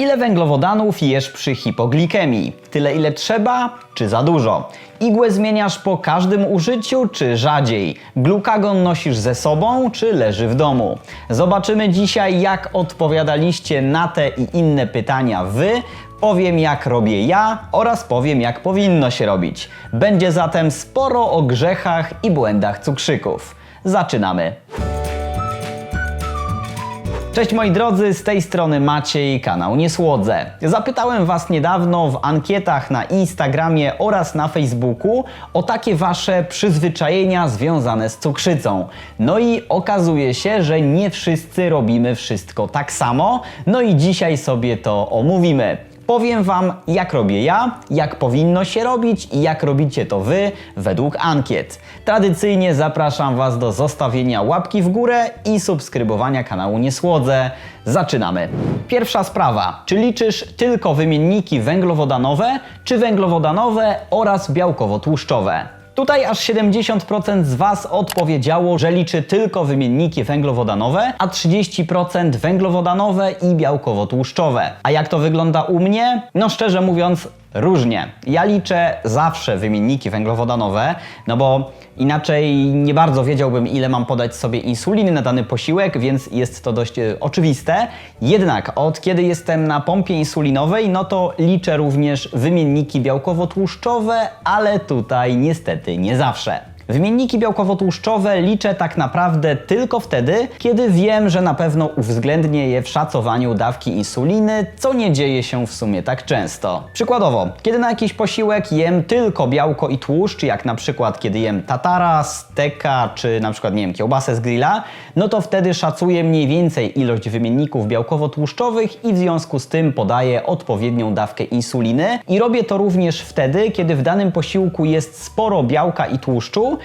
Ile węglowodanów jesz przy hipoglikemii? Tyle ile trzeba, czy za dużo? Igłę zmieniasz po każdym użyciu, czy rzadziej? Glukagon nosisz ze sobą, czy leży w domu? Zobaczymy dzisiaj, jak odpowiadaliście na te i inne pytania wy. Powiem, jak robię ja oraz powiem, jak powinno się robić. Będzie zatem sporo o grzechach i błędach cukrzyków. Zaczynamy. Cześć moi drodzy, z tej strony Maciej, kanał Nie Słodzę. Zapytałem Was niedawno w ankietach na Instagramie oraz na Facebooku o takie Wasze przyzwyczajenia związane z cukrzycą. No i okazuje się, że nie wszyscy robimy wszystko tak samo, no i dzisiaj sobie to omówimy. Powiem Wam, jak robię ja, jak powinno się robić i jak robicie to Wy według ankiet. Tradycyjnie zapraszam Was do zostawienia łapki w górę i subskrybowania kanału Niesłodze. Zaczynamy. Pierwsza sprawa. Czy liczysz tylko wymienniki węglowodanowe, czy węglowodanowe oraz białkowo-tłuszczowe? Tutaj aż 70% z Was odpowiedziało, że liczy tylko wymienniki węglowodanowe, a 30% węglowodanowe i białkowo-tłuszczowe. A jak to wygląda u mnie? No szczerze mówiąc, różnie. Ja liczę zawsze wymienniki węglowodanowe, no bo inaczej nie bardzo wiedziałbym, ile mam podać sobie insuliny na dany posiłek, więc jest to dość e, oczywiste. Jednak od kiedy jestem na pompie insulinowej, no to liczę również wymienniki białkowo-tłuszczowe, ale tutaj niestety nie zawsze. Wymienniki białkowo-tłuszczowe liczę tak naprawdę tylko wtedy, kiedy wiem, że na pewno uwzględnię je w szacowaniu dawki insuliny, co nie dzieje się w sumie tak często. Przykładowo, kiedy na jakiś posiłek jem tylko białko i tłuszcz, jak na przykład kiedy jem tatara, steka, czy na przykład, nie wiem, kiełbasę z grilla, no to wtedy szacuję mniej więcej ilość wymienników białkowo-tłuszczowych i w związku z tym podaję odpowiednią dawkę insuliny. I robię to również wtedy, kiedy w danym posiłku jest sporo białka i tłuszczu,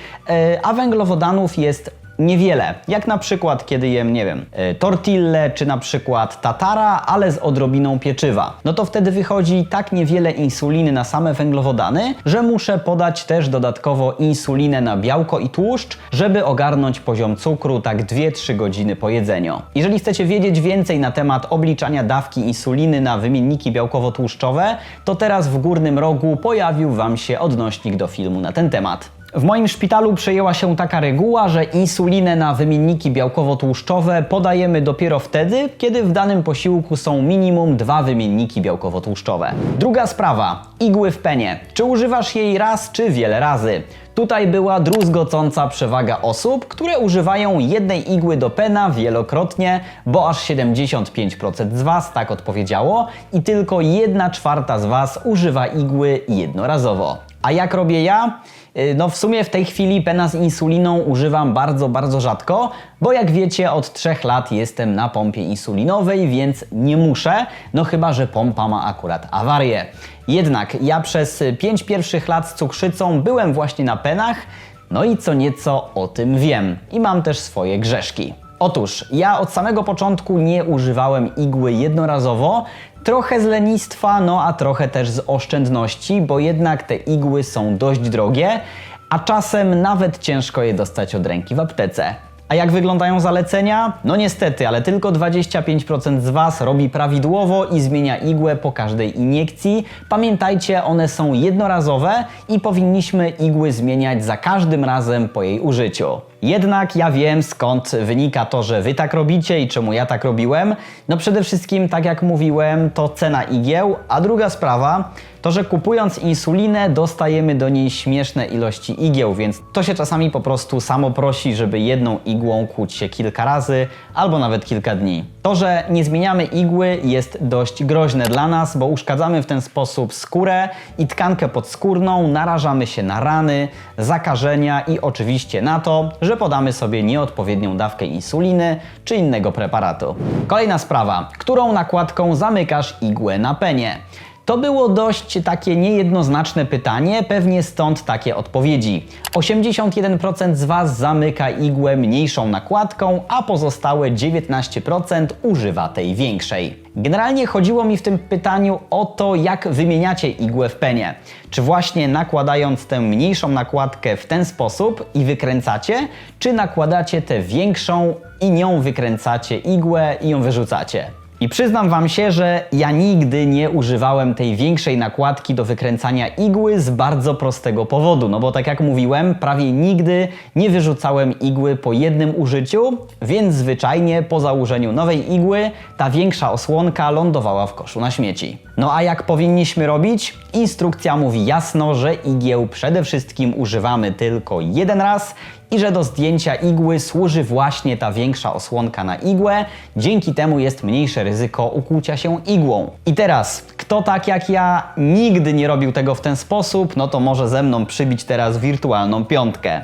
a węglowodanów jest niewiele. Jak na przykład, kiedy jem, nie wiem, e, tortille, czy na przykład tatara, ale z odrobiną pieczywa. No to wtedy wychodzi tak niewiele insuliny na same węglowodany, że muszę podać też dodatkowo insulinę na białko i tłuszcz, żeby ogarnąć poziom cukru tak 2-3 godziny po jedzeniu. Jeżeli chcecie wiedzieć więcej na temat obliczania dawki insuliny na wymienniki białkowo-tłuszczowe, to teraz w górnym rogu pojawił Wam się odnośnik do filmu na ten temat. W moim szpitalu przejęła się taka reguła, że insulinę na wymienniki białkowo-tłuszczowe podajemy dopiero wtedy, kiedy w danym posiłku są minimum dwa wymienniki białkowo-tłuszczowe. Druga sprawa. Igły w penie. Czy używasz jej raz czy wiele razy? Tutaj była druzgocąca przewaga osób, które używają jednej igły do pena wielokrotnie, bo aż 75% z Was tak odpowiedziało i tylko 1 czwarta z Was używa igły jednorazowo. A jak robię ja? Yy, No w sumie w tej chwili pena z insuliną używam bardzo, bardzo rzadko, bo jak wiecie od 3 lat jestem na pompie insulinowej, więc nie muszę, no chyba, że pompa ma akurat awarię. Jednak ja przez 5 pierwszych lat z cukrzycą byłem właśnie na penach, no i co nieco o tym wiem i mam też swoje grzeszki. Otóż ja od samego początku nie używałem igły jednorazowo, trochę z lenistwa, no a trochę też z oszczędności, bo jednak te igły są dość drogie, a czasem nawet ciężko je dostać od ręki w aptece. A jak wyglądają zalecenia? No niestety, ale tylko 25% z Was robi prawidłowo i zmienia igłę po każdej iniekcji. Pamiętajcie, one są jednorazowe i powinniśmy igły zmieniać za każdym razem po jej użyciu. Jednak ja wiem skąd wynika to, że Wy tak robicie i czemu ja tak robiłem. No przede wszystkim, tak jak mówiłem, to cena igieł, a druga sprawa to, że kupując insulinę dostajemy do niej śmieszne ilości igieł, więc to się czasami po prostu samo prosi, żeby jedną igłą kłuć się kilka razy albo nawet kilka dni. To, że nie zmieniamy igły jest dość groźne dla nas, bo uszkadzamy w ten sposób skórę i tkankę podskórną, narażamy się na rany, zakażenia i oczywiście na to, że podamy sobie nieodpowiednią dawkę insuliny czy innego preparatu. Kolejna sprawa, którą nakładką zamykasz igłę na penie? To było dość takie niejednoznaczne pytanie, pewnie stąd takie odpowiedzi. 81% z Was zamyka igłę mniejszą nakładką, a pozostałe 19% używa tej większej. Generalnie chodziło mi w tym pytaniu o to, jak wymieniacie igłę w penie. Czy właśnie nakładając tę mniejszą nakładkę w ten sposób i wykręcacie, czy nakładacie tę większą i nią wykręcacie igłę i ją wyrzucacie. I przyznam Wam się, że ja nigdy nie używałem tej większej nakładki do wykręcania igły z bardzo prostego powodu. No bo tak jak mówiłem, prawie nigdy nie wyrzucałem igły po jednym użyciu, więc zwyczajnie po założeniu nowej igły ta większa osłonka lądowała w koszu na śmieci. No a jak powinniśmy robić? Instrukcja mówi jasno, że igieł przede wszystkim używamy tylko jeden raz i że do zdjęcia igły służy właśnie ta większa osłonka na igłę, dzięki temu jest mniejsze ryzyko ukłucia się igłą. I teraz, kto tak jak ja nigdy nie robił tego w ten sposób, no to może ze mną przybić teraz wirtualną piątkę.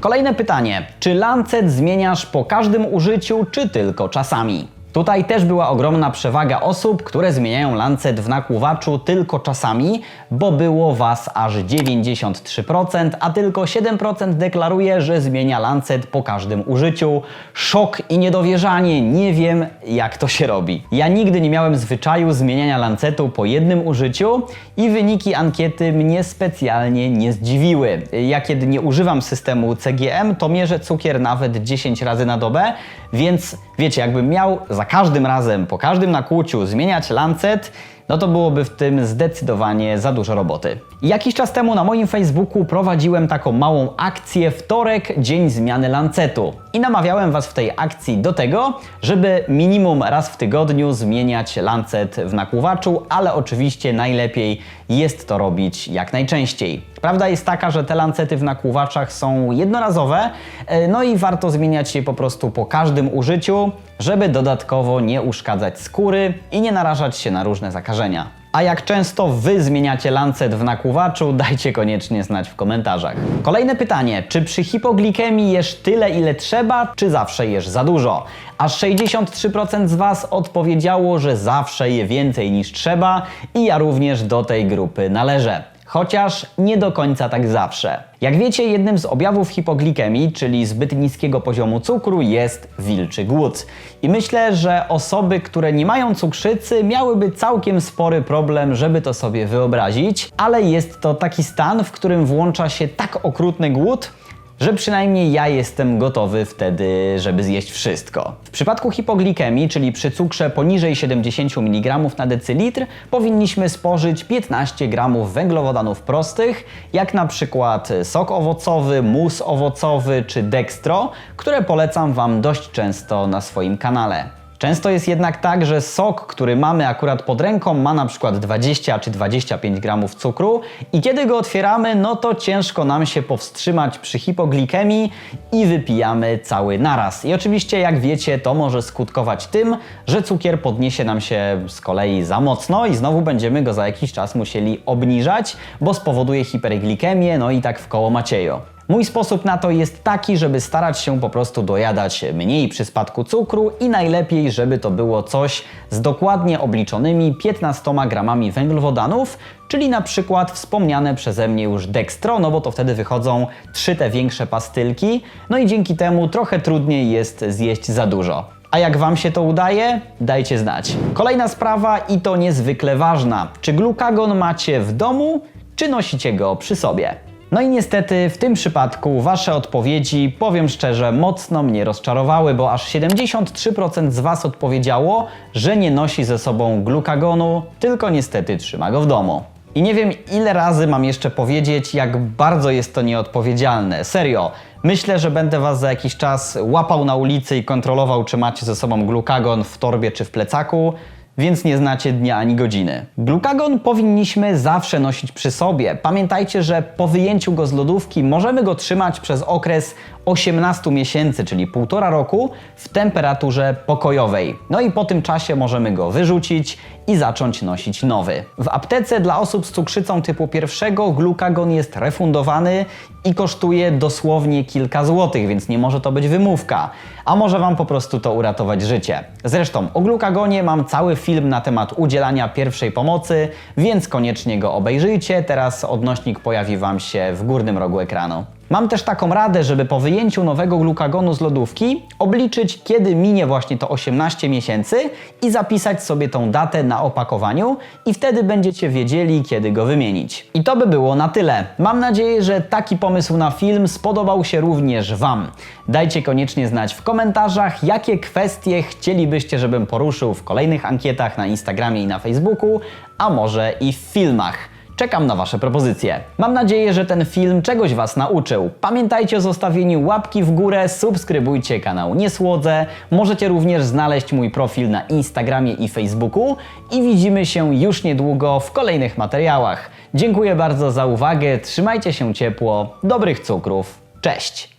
Kolejne pytanie. Czy lancet zmieniasz po każdym użyciu, czy tylko czasami? Tutaj też była ogromna przewaga osób, które zmieniają lancet w nakłuwaczu tylko czasami, bo było Was aż 93%, a tylko 7% deklaruje, że zmienia lancet po każdym użyciu. Szok i niedowierzanie, nie wiem jak to się robi. Ja nigdy nie miałem zwyczaju zmieniania lancetu po jednym użyciu i wyniki ankiety mnie specjalnie nie zdziwiły. Ja kiedy nie używam systemu CGM, to mierzę cukier nawet 10 razy na dobę, więc wiecie, jakbym miał za każdym razem, po każdym nakłuciu zmieniać lancet, no to byłoby w tym zdecydowanie za dużo roboty. Jakiś czas temu na moim Facebooku prowadziłem taką małą akcję wtorek, dzień zmiany lancetu. I namawiałem Was w tej akcji do tego, żeby minimum raz w tygodniu zmieniać lancet w nakłuwaczu, ale oczywiście najlepiej jest to robić jak najczęściej. Prawda jest taka, że te lancety w nakłuwaczach są jednorazowe, e, no i warto zmieniać je po prostu po każdym użyciu, żeby dodatkowo nie uszkadzać skóry i nie narażać się na różne zakażenia. A jak często Wy zmieniacie lancet w nakłuwaczu, dajcie koniecznie znać w komentarzach. Kolejne pytanie. Czy przy hipoglikemii jesz tyle, ile trzeba, czy zawsze jesz za dużo? Aż 63% z Was odpowiedziało, że zawsze je więcej niż trzeba i ja również do tej grupy należę chociaż nie do końca tak zawsze. Jak wiecie, jednym z objawów hipoglikemii, czyli zbyt niskiego poziomu cukru, jest wilczy głód. I myślę, że osoby, które nie mają cukrzycy, miałyby całkiem spory problem, żeby to sobie wyobrazić, ale jest to taki stan, w którym włącza się tak okrutny głód, że przynajmniej ja jestem gotowy wtedy, żeby zjeść wszystko. W przypadku hipoglikemii, czyli przy cukrze poniżej 70 mg na decylitr, powinniśmy spożyć 15 g węglowodanów prostych, jak na przykład sok owocowy, mus owocowy czy dextro, które polecam Wam dość często na swoim kanale. Często jest jednak tak, że sok, który mamy akurat pod ręką, ma na przykład 20 czy 25 gramów cukru i kiedy go otwieramy, no to ciężko nam się powstrzymać przy hipoglikemii i wypijamy cały naraz. I oczywiście, jak wiecie, to może skutkować tym, że cukier podniesie nam się z kolei za mocno i znowu będziemy go za jakiś czas musieli obniżać, bo spowoduje hiperglikemię, no i tak w koło Maciejo. Mój sposób na to jest taki, żeby starać się po prostu dojadać mniej przy spadku cukru i najlepiej, żeby to było coś z dokładnie obliczonymi 15 gramami węglowodanów, czyli na przykład wspomniane przeze mnie już dextro, no bo to wtedy wychodzą trzy te większe pastylki, no i dzięki temu trochę trudniej jest zjeść za dużo. A jak Wam się to udaje? Dajcie znać. Kolejna sprawa i to niezwykle ważna. Czy glukagon macie w domu, czy nosicie go przy sobie? No i niestety w tym przypadku Wasze odpowiedzi, powiem szczerze, mocno mnie rozczarowały, bo aż 73% z Was odpowiedziało, że nie nosi ze sobą glukagonu, tylko niestety trzyma go w domu. I nie wiem ile razy mam jeszcze powiedzieć, jak bardzo jest to nieodpowiedzialne. Serio, myślę, że będę Was za jakiś czas łapał na ulicy i kontrolował, czy macie ze sobą glukagon w torbie czy w plecaku więc nie znacie dnia ani godziny. Glukagon powinniśmy zawsze nosić przy sobie. Pamiętajcie, że po wyjęciu go z lodówki możemy go trzymać przez okres 18 miesięcy, czyli półtora roku, w temperaturze pokojowej. No i po tym czasie możemy go wyrzucić i zacząć nosić nowy. W aptece dla osób z cukrzycą typu pierwszego glukagon jest refundowany i kosztuje dosłownie kilka złotych, więc nie może to być wymówka. A może Wam po prostu to uratować życie. Zresztą o glukagonie mam cały film na temat udzielania pierwszej pomocy, więc koniecznie go obejrzyjcie. Teraz odnośnik pojawi Wam się w górnym rogu ekranu. Mam też taką radę, żeby po wyjęciu nowego glukagonu z lodówki obliczyć, kiedy minie właśnie to 18 miesięcy i zapisać sobie tą datę na opakowaniu i wtedy będziecie wiedzieli, kiedy go wymienić. I to by było na tyle. Mam nadzieję, że taki pomysł na film spodobał się również Wam. Dajcie koniecznie znać w komentarzach, jakie kwestie chcielibyście, żebym poruszył w kolejnych ankietach na Instagramie i na Facebooku, a może i w filmach. Czekam na Wasze propozycje. Mam nadzieję, że ten film czegoś Was nauczył. Pamiętajcie o zostawieniu łapki w górę, subskrybujcie kanał Niesłodze. Możecie również znaleźć mój profil na Instagramie i Facebooku i widzimy się już niedługo w kolejnych materiałach. Dziękuję bardzo za uwagę, trzymajcie się ciepło, dobrych cukrów, cześć!